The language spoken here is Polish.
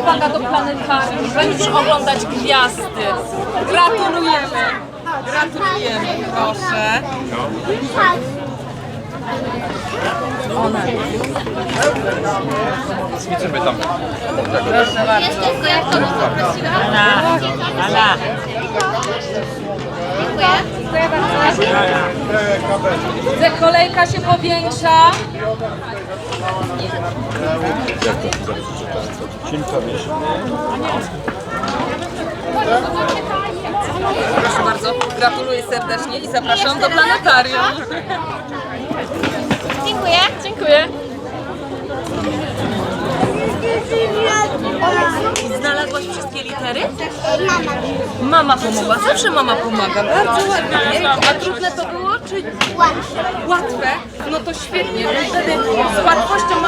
Uwaga do planetarium. Będziesz oglądać gwiazdy. Gratulujemy. Gratulujemy, proszę. Ćwiczymy tam. Proszę bardzo. Tylko jak to poprosiłam. Ala. Dziękuję. Widzę, kolejka się powiększa. Proszę bardzo, gratuluję serdecznie i zapraszam do planetarium. Dziękuję. Dziękuję. Znalazłaś wszystkie litery? Mama. Mama pomogła, zawsze mama pomaga, bardzo ładnie. A trudne to było, czy łatwe? No to świetnie, wtedy z łatwością